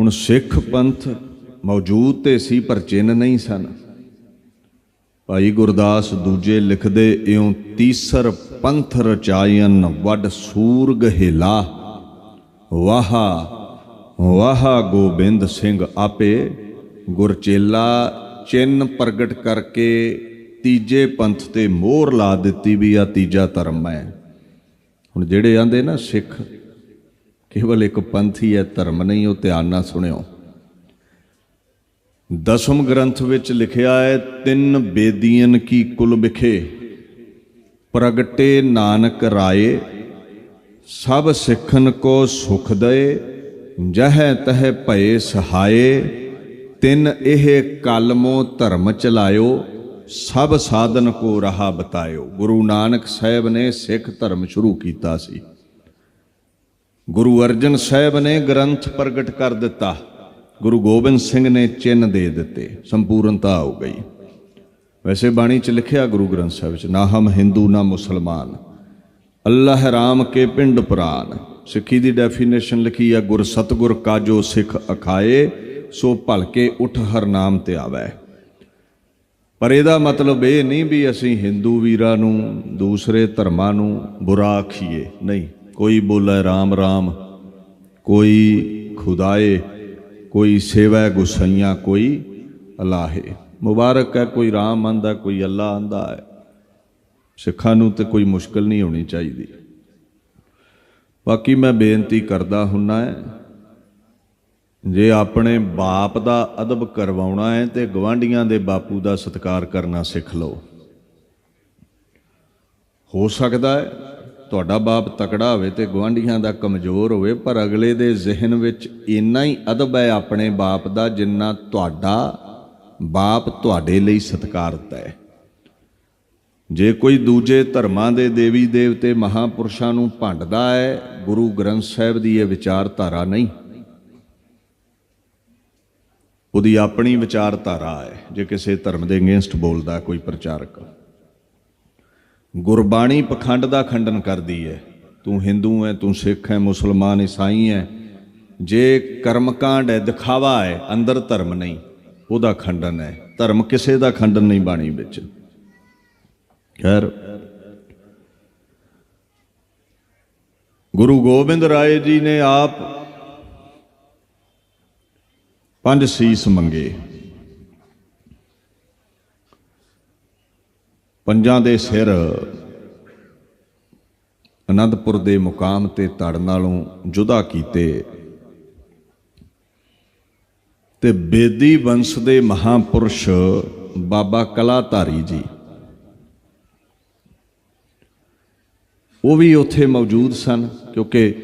ਹੁਣ ਸਿੱਖ ਪੰਥ ਮੌਜੂਦ ਤੇ ਸੀ ਪਰ ਚਿੰਨ ਨਹੀਂ ਸਨ। ਭਾਈ ਗੁਰਦਾਸ ਦੂਜੇ ਲਿਖਦੇ, ਇਉਂ ਤੀਸਰ ਪੰਥ ਰਚਾਇਨ ਵੱਡ ਸੂਰ ਗਹਿਲਾ ਵਾਹਾ ਵਾਹਾ ਗੋਬਿੰਦ ਸਿੰਘ ਆਪੇ ਗੁਰਚੇਲਾ ਚਿੰਨ ਪ੍ਰਗਟ ਕਰਕੇ ਤੀਜੇ ਪੰਥ ਤੇ ਮੋਹਰ ਲਾ ਦਿੱਤੀ ਵੀ ਆ ਤੀਜਾ ਧਰਮ ਹੈ। ਹੁਣ ਜਿਹੜੇ ਆਂਦੇ ਨਾ ਸਿੱਖ ਕੇਵਲ ਇੱਕ ਪੰਥੀ ਹੈ, ਧਰਮ ਨਹੀਂ, ਉਹ ਧਿਆਨ ਨਾਲ ਸੁਣਿਓ। ਦਸਮ ਗ੍ਰੰਥ ਵਿੱਚ ਲਿਖਿਆ ਹੈ, ਤਿੰਨ ਬੇਦੀਆਂ ਕੀ ਕੁਲ ਵਿਖੇ, ਪ੍ਰਗਟੇ ਨਾਨਕ ਰਾਏ, ਸਭ ਸਿੱਖਨ ਕੋ ਸੁਖ ਦਏ, ਜਹੈ ਤਹ ਭਏ ਸਹਾਏ, ਤਿੰਨ ਇਹ ਕਲਮੋ ਧਰਮ ਚਲਾਇਓ, ਸਭ ਸਾਧਨ ਕੋ ਰਹਾ ਬਤਾਇਓ। ਗੁਰੂ ਨਾਨਕ ਸਾਹਿਬ ਨੇ ਸਿੱਖ ਧਰਮ ਸ਼ੁਰੂ ਕੀਤਾ ਸੀ। ਗੁਰੂ ਅਰਜਨ ਸਾਹਿਬ ਨੇ ਗ੍ਰੰਥ ਪ੍ਰਗਟ ਕਰ ਦਿੱਤਾ। ਗੁਰੂ ਗੋਬਿੰਦ ਸਿੰਘ ਨੇ ਚਿੰਨ ਦੇ ਦਿੱਤੇ। ਸੰਪੂਰਨਤਾ ਹੋ ਗਈ। ਵੈਸੇ ਬਾਣੀ ਚ ਲਿਖਿਆ ਗੁਰੂ ਗ੍ਰੰਥ ਸਾਹਿਬ ਚ, ਨਾ ਹਮ ਹਿੰਦੂ, ਨਾ ਮੁਸਲਮਾਨ। ਅੱਲਾਹ ਰਾਮ ਕੇ ਪਿੰਡ ਪ੍ਰਾਨ। ਸਿੱਖੀ ਦੀ ਡੈਫੀਨੇਸ਼ਨ ਲਿਖੀ ਆ, ਗੁਰ ਸਤਗੁਰ ਕਾਜੋ ਸਿੱਖ ਅਖਾਏ, ਸੋ ਭਲਕੇ ਉਠ ਹਰ ਨਾਮ ਤੇ ਆਵੈ। ਪਰ ਇਹਦਾ ਮਤਲਬ ਇਹ ਨਹੀਂ ਵੀ ਅਸੀਂ ਹਿੰਦੂ ਵੀਰਾਂ ਨੂੰ, ਦੂਸਰੇ ਧਰਮਾਂ ਨੂੰ ਬੁਰਾ ਆਖੀਏ। ਨਹੀਂ। ਕੋਈ ਬੋਲੇ ਰਾਮ ਰਾਮ, ਕੋਈ ਖੁਦਾਏ, ਕੋਈ ਸੇਵਾ ਗੁਸਈਆਂ, ਕੋਈ ਅਲਾਹੇ। ਮੁਬਾਰਕ ਹੈ, ਕੋਈ ਰਾਮ ਆਂਦਾ, ਕੋਈ ਅੱਲਾ ਆਂਦਾ ਹੈ। ਸਿੱਖਾਂ ਨੂੰ ਤੇ ਕੋਈ ਮੁਸ਼ਕਲ ਨਹੀਂ ਹੋਣੀ ਚਾਹੀਦੀ। ਬਾਕੀ ਮੈਂ ਬੇਨਤੀ ਕਰਦਾ ਹੁੰਨਾ ਹੈ, ਜੇ ਆਪਣੇ ਬਾਪ ਦਾ ਅਦਬ ਕਰਵਾਉਣਾ ਹੈ ਤੇ ਗਵਾਂਡੀਆਂ ਦੇ ਬਾਪੂ ਦਾ ਸਤਿਕਾਰ ਕਰਨਾ ਸਿੱਖ ਲਓ। ਹੋ ਸਕਦਾ ਹੈ ਤੁਹਾਡਾ ਬਾਪ ਤਕੜਾ ਹੋਵੇ ਤੇ ਗਵਾਂਡੀਆਂ ਦਾ ਕਮਜ਼ੋਰ ਹੋਵੇ, ਪਰ ਅਗਲੇ ਦੇ ਜ਼ਿਹਨ ਵਿੱਚ ਇੰਨਾ ਹੀ ਅਦਬ ਹੈ ਆਪਣੇ ਬਾਪ ਦਾ ਜਿੰਨਾ ਤੁਹਾਡਾ ਬਾਪ ਤੁਹਾਡੇ ਲਈ ਸਤਿਕਾਰਤ ਹੈ। ਜੇ ਕੋਈ ਦੂਜੇ ਧਰਮਾਂ ਦੇ ਦੇਵੀ ਦੇਵਤੇ ਮਹਾਪੁਰਸ਼ਾਂ ਨੂੰ ਭੰਡਦਾ ਹੈ, ਗੁਰੂ ਗ੍ਰੰਥ ਸਾਹਿਬ ਦੀ ਇਹ ਵਿਚਾਰਧਾਰਾ ਨਹੀਂ। ਉਹਦੀ ਆਪਣੀ ਵਿਚਾਰਧਾਰਾ ਹੈ, ਜੇ ਕਿਸੇ ਧਰਮ ਦੇ ਅਗੇਂਸਟ ਬੋਲਦਾ ਕੋਈ ਪ੍ਰਚਾਰਕ। ਗੁਰਬਾਣੀ ਪਖੰਡ ਦਾ ਖੰਡਨ ਕਰਦੀ ਹੈ ਤੂੰ ਹਿੰਦੂ ਹੈ ਤੂੰ ਸਿੱਖ ਹੈ ਮੁਸਲਮਾਨ, ਈਸਾਈ ਹੈ ਜੇ ਕਰਮਕਾਂਡ ਹੈ ਦਿਖਾਵਾ ਹੈ ਅੰਦਰ ਧਰਮ ਨਹੀਂ, ਉਹਦਾ ਖੰਡਨ ਹੈ ਧਰਮ ਕਿਸੇ ਦਾ ਖੰਡਨ ਨਹੀਂ ਬਾਣੀ ਵਿੱਚ। ਖੈਰ। ਗੁਰੂ ਗੋਬਿੰਦ ਰਾਏ ਜੀ ਨੇ ਆਪ ਪੰਜ ਸੀਸ ਮੰਗੇ। ਪੰਜਾਂ ਦੇ ਸਿਰ ਅਨੰਦਪੁਰ ਦੇ ਮੁਕਾਮ ਤੇ ਧੜ ਨਾਲੋਂ ਜੁਦਾ ਕੀਤੇ ਤੇ ਬੇਦੀ ਵੰਸ਼ ਦੇ ਮਹਾਪੁਰਸ਼ ਬਾਬਾ ਕਲਾਧਾਰੀ ਜੀ। ਉਹ ਵੀ ਉੱਥੇ ਮੌਜੂਦ ਸਨ ਕਿਉਂਕਿ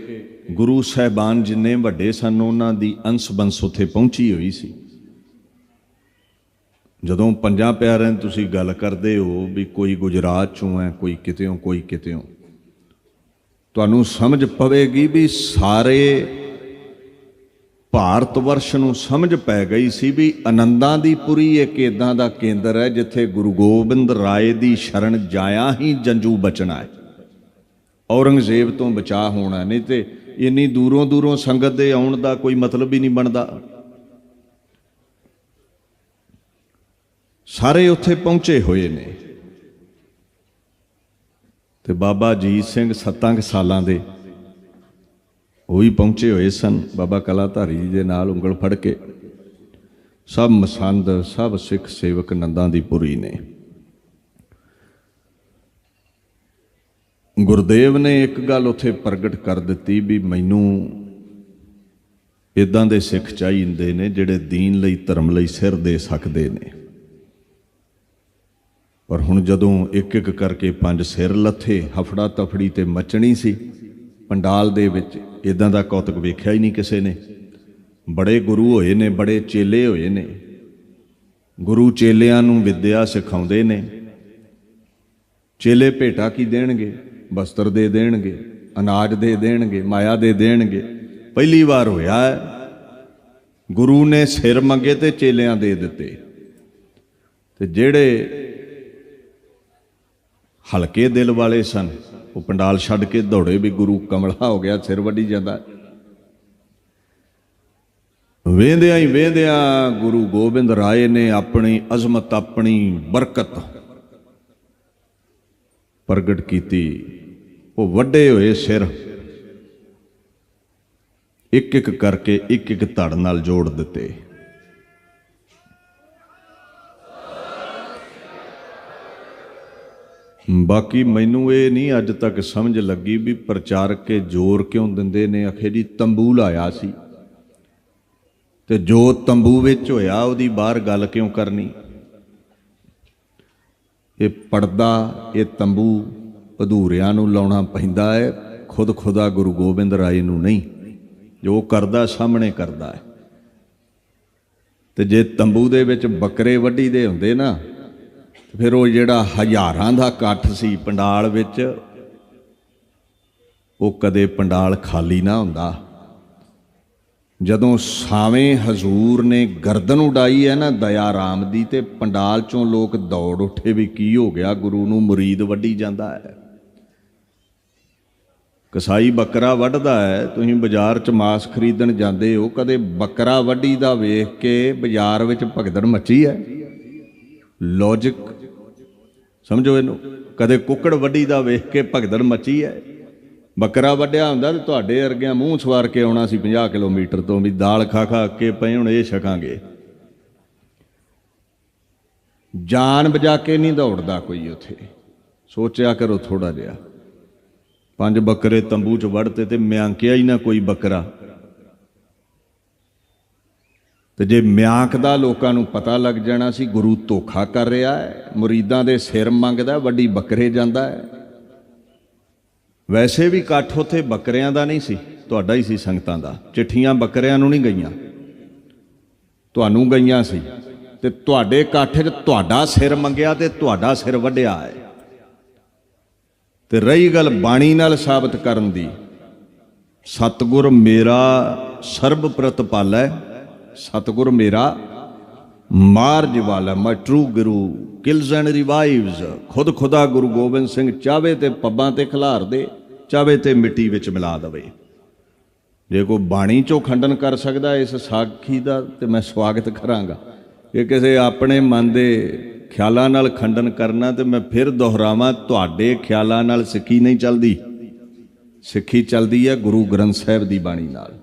ਗੁਰੂ ਸਾਹਿਬਾਨ ਜਿੰਨੇ ਵੱਡੇ ਸਨ, ਉਹਨਾਂ ਦੀ ਅੰਸ਼ ਬੰਸ ਉੱਥੇ ਪਹੁੰਚੀ ਹੋਈ ਸੀ। ਜਦੋਂ ਪੰਜਾਂ ਪਿਆਰਿਆਂ ਦੀ ਤੁਸੀਂ ਗੱਲ ਕਰਦੇ ਹੋ ਵੀ ਕੋਈ ਗੁਜਰਾਤ ਚੋਂ ਹੈ, ਕੋਈ ਕਿਤੇੋਂ ਕੋਈ ਕਿਤੇੋਂ ਤੁਹਾਨੂੰ ਸਮਝ ਪਵੇਗੀ ਵੀ ਸਾਰੇ ਭਾਰਤ ਵਰਸ਼ ਨੂੰ ਸਮਝ ਪੈ ਗਈ ਸੀ ਵੀ ਆਨੰਦਾਂ ਦੀ ਪੁਰੀ ਇੱਕ ਇਦਾਂ ਦਾ ਕੇਂਦਰ ਹੈ ਜਿੱਥੇ ਗੁਰੂ ਗੋਬਿੰਦ ਰਾਏ ਦੀ ਸ਼ਰਨ ਜਾਇਆ ਹੀ ਜੰਜੂ ਬਚਣਾ ਹੈ। ਔਰੰਗਜ਼ੇਬ ਤੋਂ ਬਚਾ ਹੋਣਾ ਨਹੀਂ ਤੇ ਇੰਨੀ ਦੂਰੋਂ ਦੂਰੋਂ ਸੰਗਤ ਦੇ ਆਉਣ ਦਾ ਕੋਈ ਮਤਲਬ ਹੀ ਨਹੀਂ ਬਣਦਾ। ਸਾਰੇ ਉੱਥੇ ਪਹੁੰਚੇ ਹੋਏ ਨੇ। ਤੇ ਬਾਬਾ ਜੀਤ ਸਿੰਘ ਸੱਤਾਂ ਕੁ ਸਾਲਾਂ ਦੇ ਉਹ ਵੀ ਪਹੁੰਚੇ ਹੋਏ ਸਨ। ਬਾਬਾ ਕਲਾਧਾਰੀ ਜੀ ਦੇ ਨਾਲ ਉਂਗਲ ਫੜ ਕੇ ਸਭ ਮਸੰਦ, ਸਭ ਸਿੱਖ ਸੇਵਕ ਨੰਦਾਂ ਦੀ ਪੁਰੀ ਨੇ। ਗੁਰਦੇਵ ਨੇ ਇੱਕ ਗੱਲ ਉੱਥੇ ਪ੍ਰਗਟ ਕਰ ਦਿੱਤੀ ਵੀ ਮੈਨੂੰ ਇਦਾਂ ਦੇ ਸਿੱਖ ਚਾਹੀਦੇ ਨੇ ਜਿਹੜੇ ਦੀਨ ਲਈ, ਧਰਮ ਲਈ ਸਿਰ ਦੇ ਸਕਦੇ ਨੇ। ਪਰ ਹੁਣ ਜਦੋਂ ਇੱਕ ਇੱਕ ਕਰਕੇ ਪੰਜ ਸਿਰ ਲੱਥੇ ਹਫੜਾ ਤਫੜੀ ਤੇ ਮਚਣੀ ਸੀ, ਪੰਡਾਲ ਦੇ ਵਿੱਚ ਇਦਾਂ ਦਾ ਕੌਤਕ ਵੇਖਿਆ ਹੀ ਨਹੀਂ ਕਿਸੇ ਨੇ। ਬੜੇ ਗੁਰੂ ਹੋਏ ਨੇ, ਬੜੇ ਚੇਲੇ ਹੋਏ ਨੇ। ਗੁਰੂ ਚੇਲਿਆਂ ਨੂੰ ਵਿਦਿਆ ਸਿਖਾਉਂਦੇ ਨੇ। ਚੇਲੇ ਭੇਟਾ ਕੀ ਦੇਣਗੇ? ਬਸਤਰ ਦੇ ਦੇਣਗੇ, ਅਨਾਜ ਦੇ ਦੇਣਗੇ, ਮਾਇਆ ਦੇ ਦੇਣਗੇ। ਪਹਿਲੀ ਵਾਰ ਹੋਇਆ ਹੈ। ਗੁਰੂ ਨੇ ਸਿਰ ਮੰਗੇ ਤੇ ਚੇਲਿਆਂ ਦੇ ਦਿੱਤੇ। ਤੇ ਜਿਹੜੇ ਹਲਕੇ ਦਿਲ ਵਾਲੇ ਸਨ। ਉਹ ਪੰਡਾਲ ਛੱਡ ਕੇ ਦੌੜੇ ਵੀ ਗੁਰੂ ਕਮਲਾ ਹੋ ਗਿਆ, ਸਿਰ ਵੱਢੀ ਜਾਂਦਾ। ਵੇਂਦਿਆਂ ਹੀ ਵੇਂਦਿਆਂ ਗੁਰੂ ਗੋਬਿੰਦ ਰਾਏ ਨੇ ਆਪਣੀ ਅਜ਼ਮਤ, ਆਪਣੀ ਬਰਕਤ ਪ੍ਰਗਟ ਕੀਤੀ। ਉਹ ਵੱਡੇ ਹੋਏ ਸਿਰ ਇੱਕ ਇੱਕ ਕਰਕੇ ਇੱਕ ਇੱਕ ਧੜ ਨਾਲ ਜੋੜ ਦਿੱਤੇ। ਬਾਕੀ ਮੈਨੂੰ ਇਹ ਨਹੀਂ ਅੱਜ ਤੱਕ ਸਮਝ ਲੱਗੀ ਵੀ ਪ੍ਰਚਾਰਕ ਕੇ ਜ਼ੋਰ ਕਿਉਂ ਦਿੰਦੇ ਨੇ। ਅਖੇ ਜੀ, ਤੰਬੂ ਲਾਇਆ ਸੀ। ਤੇ ਜੋ ਤੰਬੂ ਵਿੱਚ ਹੋਇਆ, ਉਹਦੀ ਬਾਹਰ ਗੱਲ ਕਿਉਂ ਕਰਨੀ? ਇਹ ਪਰਦਾ, ਇਹ ਤੰਬੂ ਅਧੂਰਿਆਂ ਨੂੰ ਲਾਉਣਾ ਪੈਂਦਾ ਹੈ, ਖੁਦ ਖੁਦਾ ਗੁਰੂ ਗੋਬਿੰਦ ਰਾਏ ਨੂੰ ਨਹੀਂ। ਜੋ ਕਰਦਾ, ਸਾਹਮਣੇ ਕਰਦਾ ਹੈ। ਤੇ ਜੇ ਤੰਬੂ ਦੇ ਵਿੱਚ ਬੱਕਰੇ ਵੱਢੀ ਦੇ ਹੁੰਦੇ ਨਾ ਤੇ ਫਿਰ ਉਹ ਜਿਹੜਾ ਹਜ਼ਾਰਾਂ ਦਾ ਇਕੱਠ ਸੀ ਪੰਡਾਲ ਵਿੱਚ, ਉਹ ਕਦੇ ਪੰਡਾਲ ਖਾਲੀ ਨਾ ਹੁੰਦਾ। ਜਦੋਂ ਸਾਵੇਂ ਹਜ਼ੂਰ ਨੇ ਗਰਦਨ ਉਡਾਈ ਹੈ ਨਾ ਦਇਆ ਰਾਮ ਦੀ ਤੇ ਪੰਡਾਲ ਚੋਂ ਲੋਕ ਦੌੜ ਉੱਠੇ ਵੀ ਕੀ ਹੋ ਗਿਆ, ਗੁਰੂ ਨੂੰ ਮੁਰੀਦ ਵੱਢੀ ਜਾਂਦਾ ਹੈ। ਕਸਾਈ ਬੱਕਰਾ ਵੱਢਦਾ ਹੈ, ਤੁਸੀਂ ਬਾਜ਼ਾਰ 'ਚ ਮਾਸ ਖਰੀਦਣ ਜਾਂਦੇ ਹੋ, ਕਦੇ ਬੱਕਰਾ ਵੱਢੀ ਦਾ ਵੇਖ ਕੇ ਬਾਜ਼ਾਰ ਵਿੱਚ ਭਗਦੜ ਮੱਚੀ ਹੈ। ਲੌਜੀਕ ਸਮਝੋ ਇਹਨੂੰ, ਕਦੇ ਕੁੱਕੜ ਵੱਢੀ ਦਾ ਵੇਖ ਕੇ ਭਗਦੜ ਮੱਚੀ ਹੈ ਬੱਕਰਾ ਵੱਢਿਆ ਹੁੰਦਾ ਤੇ ਤੁਹਾਡੇ ਵਰਗਿਆਂ ਮੂੰਹ ਸਵਾਰ ਕੇ ਆਉਣਾ ਸੀ 50 ਕਿਲੋਮੀਟਰ ਤੋਂ ਵੀ ਦਾਲ ਖਾ ਖਾ ਕੇ ਪਏ ਹੁਣ ਇਹ ਛਕਾਂਗੇ। ਜਾਨ ਬਜਾ ਕੇ ਨਹੀਂ ਦੌੜਦਾ ਕੋਈ ਉੱਥੇ। ਸੋਚਿਆ ਕਰੋ ਥੋੜਾ ਜਿਹਾ। ਪੰਜ ਬੱਕਰੇ ਤੰਬੂ 'ਚ ਵੜਤੇ ਤੇ ਮਿਆਂਕਿਆ ਹੀ ਨਾ ਕੋਈ ਬੱਕਰਾ। ਤੇ ਜੇ ਮਿਆਂਕ ਦਾ ਲੋਕਾਂ ਨੂੰ ਪਤਾ ਲੱਗ ਜਾਣਾ ਸੀ ਗੁਰੂ ਧੋਖਾ ਕਰ ਰਿਹਾ ਹੈ, ਮੁਰੀਦਾਂ ਦੇ ਸਿਰ ਮੰਗਦਾ ਵੱਡੀ ਬੱਕਰੇ ਜਾਂਦਾ ਹੈ। ਵੈਸੇ ਵੀ ਇਕੱਠ ਉੱਥੇ ਬੱਕਰਿਆਂ ਦਾ ਨਹੀਂ ਸੀ, ਤੁਹਾਡਾ ਹੀ ਸੀ ਸੰਗਤਾਂ ਦਾ। ਚਿੱਠੀਆਂ ਬੱਕਰਿਆਂ ਨੂੰ ਨਹੀਂ ਗਈਆਂ। ਤੁਹਾਨੂੰ ਗਈਆਂ ਸੀ। ਤੇ ਤੁਹਾਡੇ ਇਕੱਠ 'ਚ ਤੁਹਾਡਾ ਸਿਰ ਮੰਗਿਆ ਤੇ ਤੁਹਾਡਾ ਸਿਰ ਵੱਢਿਆ ਹੈ। ਤੇ ਰਹੀ ਗੱਲ ਬਾਣੀ ਨਾਲ ਸਾਬਤ ਕਰਨ ਦੀ, ਸਤਗੁਰ ਮੇਰਾ ਸਰਬ ਹੈ। ਸਤਗੁਰ ਮੇਰਾ, ਮਾਰਜ ਵਾਲਾ my true guru kills and revives ਖੁਦ ਖੁਦਾ ਗੁਰੂ ਗੋਬਿੰਦ ਸਿੰਘ ਚਾਵੇ ਤੇ ਪੱਬਾਂ ਤੇ ਖਿਲਾਰ ਦੇ, ਚਾਵੇ ਤੇ ਮਿੱਟੀ ਵਿੱਚ ਮਿਲਾ ਦਵੇ। ਜੇ ਕੋਈ ਬਾਣੀ ਚੋਂ ਖੰਡਨ ਕਰ ਸਕਦਾ ਇਸ ਸਾਖੀ ਦਾ, ਤੇ ਮੈਂ ਸਵਾਗਤ ਕਰਾਂਗਾ। ਇਹ ਕਿਸੇ ਆਪਣੇ ਮਨ ਦੇ ਖਿਆਲਾਂ ਨਾਲ ਖੰਡਨ ਕਰਨਾ, ਤੇ ਮੈਂ ਫਿਰ ਦੁਹਰਾਵਾਂ, ਤੁਹਾਡੇ ਖਿਆਲਾਂ ਨਾਲ ਸਿੱਖੀ ਨਹੀਂ ਚੱਲਦੀ। ਸਿੱਖੀ ਚੱਲਦੀ ਹੈ ਗੁਰੂ ਗ੍ਰੰਥ ਸਾਹਿਬ ਦੀ ਬਾਣੀ ਨਾਲ।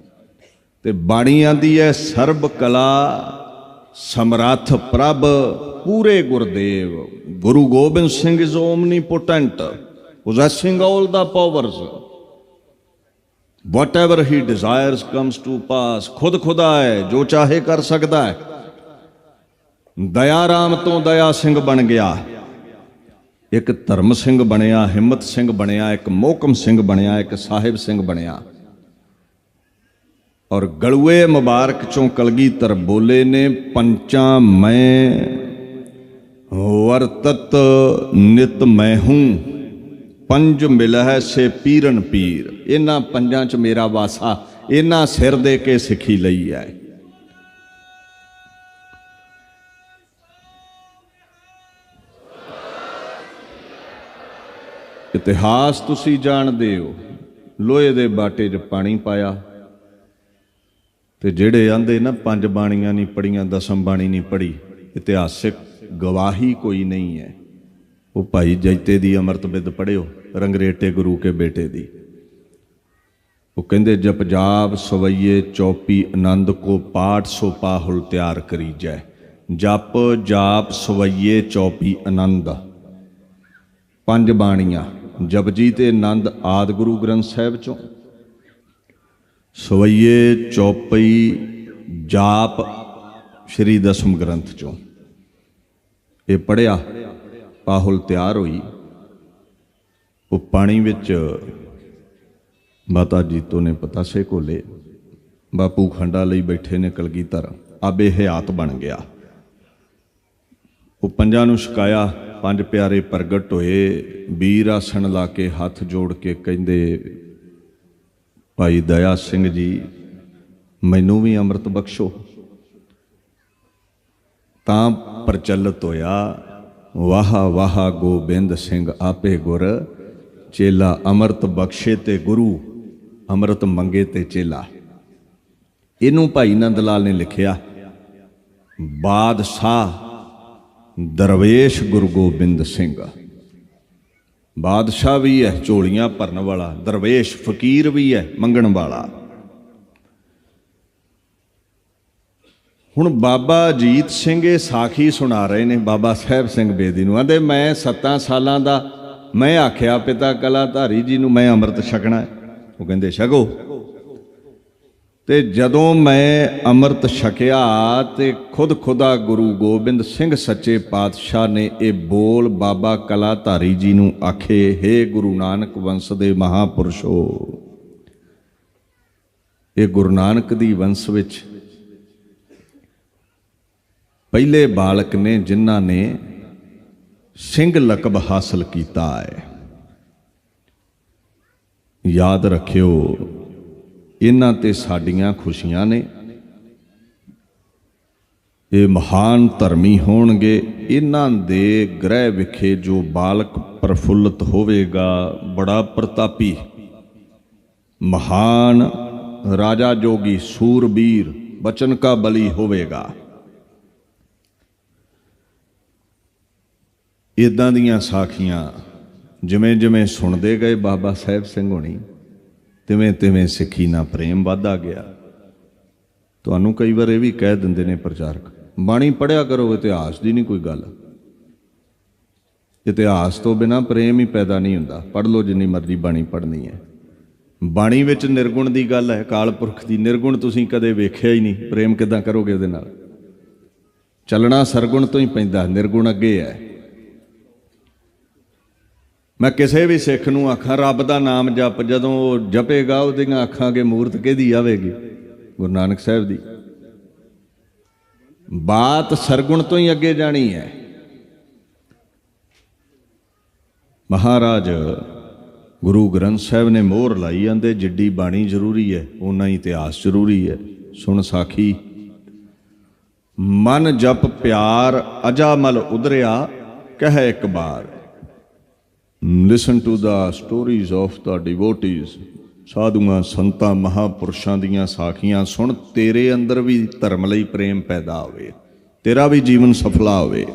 ਤੇ ਬਾਣੀ ਆਂਦੀ ਹੈ, ਸਰਬ ਕਲਾ ਸਮਰੱਥ ਪ੍ਰਭ ਪੂਰੇ Gurdev. Guru Gobind Singh is omnipotent possessing all the powers whatever he desires comes to pass ਖੁਦ ਖੁਦਾ ਹੈ, ਜੋ ਚਾਹੇ ਕਰ ਸਕਦਾ ਹੈ। ਦਇਆ ਰਾਮ ਤੋਂ ਦਇਆ ਸਿੰਘ ਬਣ ਗਿਆ। ਇੱਕ ਧਰਮ ਸਿੰਘ ਬਣਿਆ, ਹਿੰਮਤ ਸਿੰਘ ਬਣਿਆ, ਇੱਕ ਮੋਹਕਮ ਸਿੰਘ ਬਣਿਆ, ਇੱਕ ਸਾਹਿਬ ਸਿੰਘ ਬਣਿਆ। ਔਰ ਗਲੂਏ ਮੁਬਾਰਕ ਚੋਂ ਕਲਗੀਧਰ ਬੋਲੇ ਨੇ ਪੰਚਾਂ ਮੈਂ ਵਰਤਤ ਨਿਤ ਮੈਂ ਹੂੰ। ਪੰਜ ਮਿਲ ਹੈ ਸੇ ਪੀਰਨ ਪੀਰ। ਇਹਨਾਂ ਪੰਜਾਂ ਚ ਮੇਰਾ ਵਾਸਾ ਇਹਨਾਂ ਸਿਰ ਦੇ ਕੇ ਸਿੱਖੀ ਲਈ ਹੈ। ਇਤਿਹਾਸ ਤੁਸੀਂ ਜਾਣਦੇ ਹੋ। ਲੋਹੇ ਦੇ ਬਾਟੇ 'ਚ ਪਾਣੀ ਪਾਇਆ। ਤੇ ਜਿਹੜੇ ਆਂਦੇ ਨਾ, ਪੰਜ ਬਾਣੀਆਂ ਨਹੀਂ ਪੜੀਆਂ ਦਸਮ ਬਾਣੀ ਨਹੀਂ ਪੜੀ ਇਤਿਹਾਸਿਕ ਗਵਾਹੀ ਕੋਈ ਨਹੀਂ ਹੈ। ਉਹ ਭਾਈ ਜੈਤੇ ਦੀ ਅੰਮ੍ਰਿਤ ਬਿਦ ਪੜਿਓ ਰੰਗਰੇਟੇ ਗੁਰੂ ਕੇ ਬੇਟੇ ਦੀ। ਉਹ ਕਹਿੰਦੇ, ਜਪ ਜਾਪ ਸਵਈਏ ਚੌਪੀ ਆਨੰਦ ਕੋ ਪਾਠ ਸੋ ਪਾਹੁਲ ਤਿਆਰ ਕਰੀ ਜੈ। ਜਪ ਜਾਪ ਸਵਈਏ ਚੌਪੀ ਆਨੰਦ। ਪੰਜ ਬਾਣੀਆਂ ਜਪਜੀ ਤੇ ਆਨੰਦ ਆਦ ਗੁਰੂ ਗ੍ਰੰਥ ਸਾਹਿਬ ਚੋਂ। ਸਵਈਏ ਚੌਪਈ ਜਾਪ ਸ਼੍ਰੀ ਦਸਮ ਗ੍ਰੰਥ ਚੋਂ। ਇਹ ਪੜਿਆ ਪਾਹੁਲ ਤਿਆਰ ਹੋਈ। ਉਹ ਪਾਣੀ ਵਿੱਚ ਮਾਤਾ ਜੀਤੋ ਨੇ ਪਤਾਸੇ ਕੋਲੇ ਬਾਪੂ ਖੰਡਾ ਲਈ ਬੈਠੇ ਨੇ ਕਲਗੀਧਰ। ਆਬੇ ਹਯਾਤ ਬਣ ਗਿਆ। ਉਹ ਪੰਜਾਂ ਨੂੰ ਛਕਾਇਆ। ਪੰਜ ਪਿਆਰੇ ਪ੍ਰਗਟ ਹੋਏ। ਵੀਰ ਆਸਣ ਲਾ ਕੇ ਹੱਥ ਜੋੜ ਕੇ ਕਹਿੰਦੇ ਭਾਈ ਦਇਆ ਸਿੰਘ ਜੀ, ਮੈਨੂੰ ਵੀ ਅੰਮ੍ਰਿਤ ਬਖਸ਼ੋ। ਤਾਂ ਪ੍ਰਚਲਿਤ ਹੋਇਆ, ਵਾਹ ਵਾਹ ਗੋਬਿੰਦ ਸਿੰਘ ਆਪੇ ਗੁਰ, ਚੇਲਾ ਅੰਮ੍ਰਿਤ ਬਖਸ਼ੇ ਤੇ ਗੁਰੂ, ਅੰਮ੍ਰਿਤ ਮੰਗੇ ਤੇ ਚੇਲਾ। ਇਹਨੂੰ ਭਾਈ ਨੰਦ ਲਾਲ ਨੇ ਲਿਖਿਆ, ਬਾਦਸ਼ਾਹ ਦਰਵੇਸ਼ ਗੁਰੂ ਗੋਬਿੰਦ ਸਿੰਘ। ਬਾਦਸ਼ਾਹ ਵੀ ਹੈ ਝੋਲੀਆਂ ਭਰਨ ਵਾਲਾ, ਦਰਵੇਸ਼ ਫਕੀਰ ਵੀ ਹੈ ਮੰਗਣ ਵਾਲਾ। ਹੁਣ ਬਾਬਾ ਅਜੀਤ ਸਿੰਘ ਇਹ ਸਾਖੀ ਸੁਣਾ ਰਹੇ ਨੇ, ਬਾਬਾ ਸਾਹਿਬ ਸਿੰਘ ਬੇਦੀ ਨੂੰ। ਆਂਦੇ, ਮੈਂ 7 ਸਾਲਾਂ ਦਾ, ਮੈਂ ਆਖਿਆ ਪਿਤਾ ਕਲਾ ਧਾਰੀ ਜੀ ਨੂੰ ਮੈਂ ਅੰਮ੍ਰਿਤ ਛਕਣਾ ਉਹ ਕਹਿੰਦੇ, ਛਕੋ। ਤੇ ਜਦੋਂ ਮੈਂ ਅੰਮ੍ਰਿਤ ਛਕਿਆ ਤੇ ਖੁਦ ਖੁਦਾ ਗੁਰੂ ਗੋਬਿੰਦ ਸਿੰਘ ਸੱਚੇ ਪਾਤਸ਼ਾਹ ਨੇ ਇਹ ਬੋਲ ਬਾਬਾ ਕਲਾ ਧਾਰੀ ਜੀ ਨੂੰ ਆਖੇ हे ਗੁਰੂ ਨਾਨਕ ਵੰਸ਼ ਦੇ ਮਹਾਪੁਰਸ਼ੋ। ਇਹ ਗੁਰੂ ਨਾਨਕ ਦੀ ਵੰਸ਼ ਵਿੱਚ ਪਹਿਲੇ ਬਾਲਕ ਨੇ ਜਿਨ੍ਹਾਂ ਨੇ ਸਿੰਘ ਲਕਬ ਹਾਸਲ ਕੀਤਾ ਹੈ। ਯਾਦ ਰੱਖਿਓ ਇਹਨਾਂ ਤੇ ਸਾਡੀਆਂ ਖੁਸ਼ੀਆਂ ਨੇ। ਇਹ ਮਹਾਨ ਧਰਮੀ ਹੋਣਗੇ। ਇਹਨਾਂ ਦੇ ਗ੍ਰਹਿ ਵਿਖੇ ਜੋ ਬਾਲਕ ਪ੍ਰਫੁੱਲਤ ਹੋਵੇਗਾ, ਬੜਾ ਪ੍ਰਤਾਪੀ। ਮਹਾਨ ਰਾਜਾ ਜੋਗੀ ਸੂਰਬੀਰ ਬਚਨ ਕਾ ਬਲੀ ਹੋਵੇਗਾ। ਇਦਾਂ ਦੀਆਂ ਸਾਖੀਆਂ ਜਿਵੇਂ ਜਿਵੇਂ ਸੁਣਦੇ ਗਏ ਬਾਬਾ ਸਾਹਿਬ ਸਿੰਘ ਹੋਣੀ ਤਿਵੇਂ ਤਿਵੇਂ ਸਿੱਖੀ ਨਾਲ ਪ੍ਰੇਮ ਵੱਧਦਾ ਗਿਆ। ਤੁਹਾਨੂੰ ਕਈ ਵਾਰ ਇਹ ਵੀ ਕਹਿ ਦਿੰਦੇ ਨੇ ਪ੍ਰਚਾਰਕ, ਬਾਣੀ ਪੜਿਆ ਕਰੋ, ਇਤਿਹਾਸ ਦੀ ਨਹੀਂ ਕੋਈ ਗੱਲ। ਇਤਿਹਾਸ ਤੋਂ ਬਿਨਾ ਪ੍ਰੇਮ ਹੀ ਪੈਦਾ ਨਹੀਂ ਹੁੰਦਾ। ਪੜ ਲਓ ਜਿੰਨੀ ਮਰਜ਼ੀ ਬਾਣੀ ਪੜਨੀ ਹੈ। ਬਾਣੀ ਵਿੱਚ ਨਿਰਗੁਣ ਦੀ ਗੱਲ ਹੈ ਕਾਲ ਪੁਰਖ ਦੀ। ਨਿਰਗੁਣ ਤੁਸੀਂ ਕਦੇ ਵੇਖਿਆ ਹੀ ਨਹੀਂ। ਪ੍ਰੇਮ ਕਿਦਾਂ ਕਰੋਗੇ ਉਹਦੇ ਨਾਲ? ਚੱਲਣਾ ਸਰਗੁਣ ਤੋਂ ਹੀ ਪੈਂਦਾ। ਨਿਰਗੁਣ ਅੱਗੇ ਹੈ। ਮੈਂ ਕਿਸੇ ਵੀ ਸਿੱਖ ਨੂੰ ਆਖਾਂ, ਰੱਬ ਦਾ ਨਾਮ ਜਪ, ਜਦੋਂ ਉਹ ਜਪੇਗਾ, ਉਹਦੀਆਂ ਅੱਖਾਂ ਅੱਗੇ ਮੂਰਤ ਕਿਹਦੀ ਆਵੇਗੀ? ਗੁਰੂ ਨਾਨਕ ਸਾਹਿਬ ਦੀ। ਬਾਤ ਸਰਗੁਣ ਤੋਂ ਹੀ ਅੱਗੇ ਜਾਣੀ ਹੈ। ਮਹਾਰਾਜ, ਗੁਰੂ ਗ੍ਰੰਥ ਸਾਹਿਬ ਨੇ ਮੋਹਰ ਲਾਈ ਜਾਂਦੇ, ਜਿੱਡੀ ਬਾਣੀ ਜ਼ਰੂਰੀ ਹੈ, ਓਨਾ ਹੀ ਇਤਿਹਾਸ ਜ਼ਰੂਰੀ ਹੈ। ਸੁਣ ਸਾਖੀ। ਮਨ ਜਪ ਪਿਆਰ ਅਜਾਮਲ ਉਧਰਿਆ, ਕਹਿ ਇੱਕ ਬਾਰ। Listen to the stories of the devotees ਸਾਧੂਆਂ, ਸੰਤਾਂ, ਮਹਾਪੁਰਸ਼ਾਂ ਦੀਆਂ ਸਾਖੀਆਂ ਸੁਣ, ਤੇਰੇ ਅੰਦਰ ਵੀ ਧਰਮ ਲਈ ਪ੍ਰੇਮ ਪੈਦਾ ਹੋਵੇ, ਤੇਰਾ ਵੀ ਜੀਵਨ ਸਫਲਾ ਹੋਵੇ।